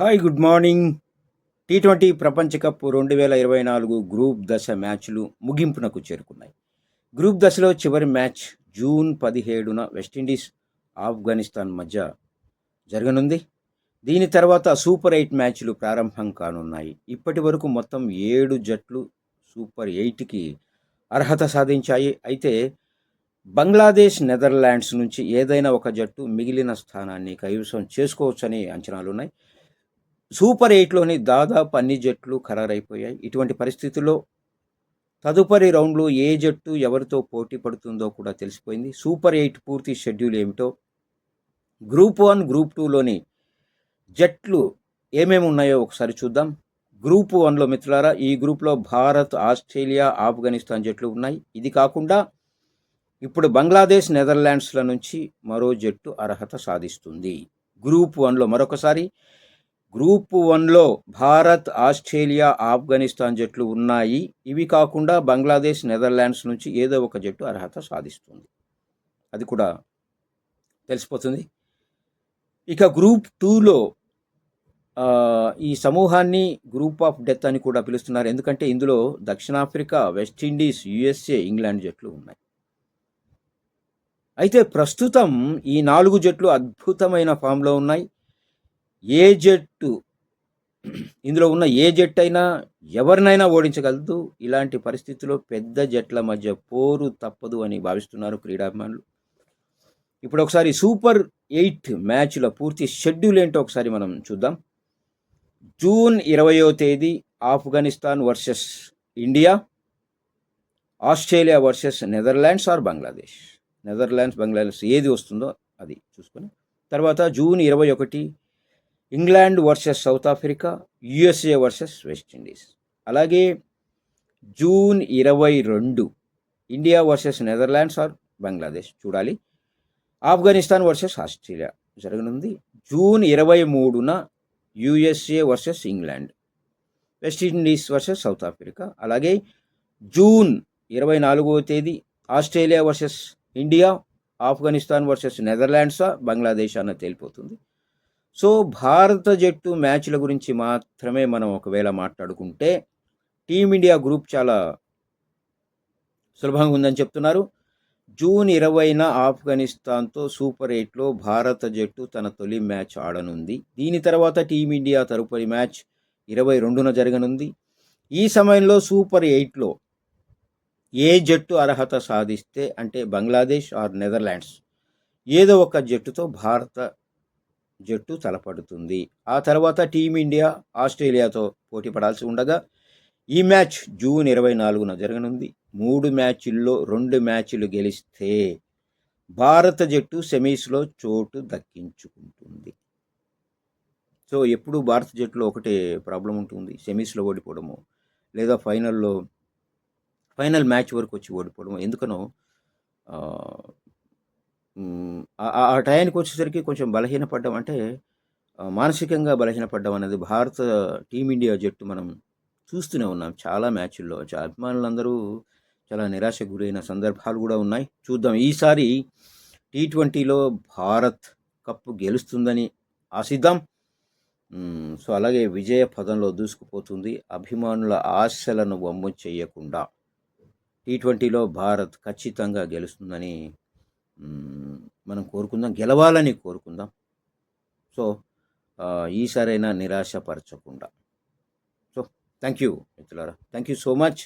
Hi good morning T twenty ప్రపంచ cup రెండు వేల ఇరవై నాలుగు గ్రూప్ దశ మ్యాచ్లు ముగింపునకు చేరుకున్నాయి. గ్రూప్ దశలో చివరి మ్యాచ్ జూన్ పదిహేడున వెస్టిండీస్ ఆఫ్ఘనిస్తాన్ మధ్య జరగనుంది. దీని తర్వాత సూపర్ ఎయిట్ మ్యాచ్లు ప్రారంభం కానున్నాయి. ఇప్పటి వరకు మొత్తం ఏడు జట్లు సూపర్ ఎయిట్కి అర్హత సాధించాయి. అయితే బంగ్లాదేశ్ నెదర్లాండ్స్ నుంచి ఏదైనా ఒక జట్టు మిగిలిన స్థానాన్ని కైవసం చేసుకోవచ్చని అంచనాలున్నాయి. సూపర్ ఎయిట్లోని దాదాపు అన్ని జట్లు ఖరారైపోయాయి. ఇటువంటి పరిస్థితుల్లో తదుపరి రౌండ్లో ఏ జట్టు ఎవరితో పోటీ పడుతుందో కూడా తెలిసిపోయింది. సూపర్ ఎయిట్ పూర్తి షెడ్యూల్ ఏమిటో గ్రూప్ వన్ గ్రూప్ టూలోని జట్లు ఏమేమి ఉన్నాయో ఒకసారి చూద్దాం. గ్రూప్ వన్లో మిత్రులారా ఈ గ్రూప్లో భారత్ ఆస్ట్రేలియా ఆఫ్ఘనిస్తాన్ జట్లు ఉన్నాయి. ఇది కాకుండా ఇప్పుడు బంగ్లాదేశ్ నెదర్లాండ్స్ల నుంచి మరో జట్టు అర్హత సాధిస్తుంది. గ్రూప్ వన్లో మరొకసారి గ్రూప్ వన్లో భారత్ ఆస్ట్రేలియా ఆఫ్ఘనిస్తాన్ జట్లు ఉన్నాయి. ఇవి కాకుండా బంగ్లాదేశ్ నెదర్లాండ్స్ నుంచి ఏదో ఒక జట్టు అర్హత సాధిస్తుంది. అది కూడా తెలిసిపోతుంది. ఇక గ్రూప్ టూలో ఈ సమూహాన్ని గ్రూప్ ఆఫ్ డెత్ అని కూడా పిలుస్తున్నారు. ఎందుకంటే ఇందులో దక్షిణాఫ్రికా వెస్టిండీస్ యుఎస్ఏ ఇంగ్లాండ్ జట్లు ఉన్నాయి. అయితే ప్రస్తుతం ఈ నాలుగు జట్లు అద్భుతమైన ఫామ్లో ఉన్నాయి. ఏ జట్టు ఇందులో ఉన్న ఏ జట్టు అయినా ఎవరినైనా ఓడించగలదు. ఇలాంటి పరిస్థితుల్లో పెద్ద జట్ల మధ్య పోరు తప్పదు అని భావిస్తున్నారు క్రీడాభిమానులు. ఇప్పుడు ఒకసారి సూపర్ ఎయిట్ మ్యాచ్ల పూర్తి షెడ్యూల్ ఏంటో ఒకసారి మనం చూద్దాం. జూన్ ఇరవయో తేదీ Afghanistan versus India Australia versus Netherlands or Bangladesh. Netherlands Bangladesh ఏది వస్తుందో అది చూసుకొని. తర్వాత జూన్ ఇరవై ఒకటి England versus South Africa USA versus West Indies అలాగే జూన్ ఇరవై రెండు India versus Netherlands or Bangladesh. చూడాలి. ఆఫ్ఘనిస్తాన్ వర్సెస్ ఆస్ట్రేలియా జరగనుంది. జూన్ ఇరవై మూడున USA versus England West Indies versus South Africa. అలాగే జూన్ ఇరవై నాలుగవ తేదీ Australia versus India Afghanistan versus నెదర్లాండ్సా Bangladesh అన్న తేలిపోతుంది. సో భారత జట్టు మ్యాచ్ల గురించి మాత్రమే మనం ఒకవేళ మాట్లాడుకుంటే టీమిండియా గ్రూప్ చాలా సులభంగా ఉందని చెప్తున్నారు. జూన్ ఇరవైన ఆఫ్ఘనిస్తాన్తో సూపర్ ఎయిట్లో భారత జట్టు తన తొలి మ్యాచ్ ఆడనుంది. దీని తర్వాత టీమిండియా తదుపరి మ్యాచ్ ఇరవై రెండున జరగనుంది. ఈ సమయంలో సూపర్ ఎయిట్లో ఏ జట్టు అర్హత సాధిస్తే అంటే బంగ్లాదేశ్ ఆర్ నెదర్లాండ్స్ ఏదో ఒక జట్టుతో భారత జట్టు తలపడుతుంది. ఆ తర్వాత టీమిండియా ఆస్ట్రేలియాతో పోటీ పడాల్సి ఉండగా ఈ మ్యాచ్ జూన్ ఇరవై నాలుగున జరగనుంది. మూడు మ్యాచ్ల్లో రెండు మ్యాచ్లు గెలిస్తే భారత జట్టు సెమీస్లో చోటు దక్కించుకుంటుంది. సో ఎప్పుడు భారత జట్టులో ఒకటే ప్రాబ్లం ఉంటుంది. సెమీస్లో ఓడిపోవడము లేదా ఫైనల్లో ఫైనల్ మ్యాచ్ వరకు వచ్చి ఓడిపోవడము. ఎందుకనో ఆ టయానికి వచ్చేసరికి కొంచెం బలహీనపడ్డం అంటే మానసికంగా బలహీనపడ్డం అనేది భారత టీమిండియా జట్టు మనం చూస్తూనే ఉన్నాం. చాలా మ్యాచ్ల్లో అభిమానులందరూ చాలా నిరాశ గురైన సందర్భాలు కూడా ఉన్నాయి. చూద్దాం. ఈసారి టీ ట్వంటీలో భారత్ కప్పు గెలుస్తుందని ఆశిద్దాం. సో అలాగే విజయ పదంలో దూసుకుపోతుంది. అభిమానుల ఆశలను వమ్ము చేయకుండా టీ ట్వంటీలో భారత్ ఖచ్చితంగా గెలుస్తుందని మనం కోరుకుందాం గెలవాలని కోరుకుందాం. సో ఈసారైనా నిరాశపరచకుండా. సో థ్యాంక్ యూ మిత్రులారా. Thank you so much.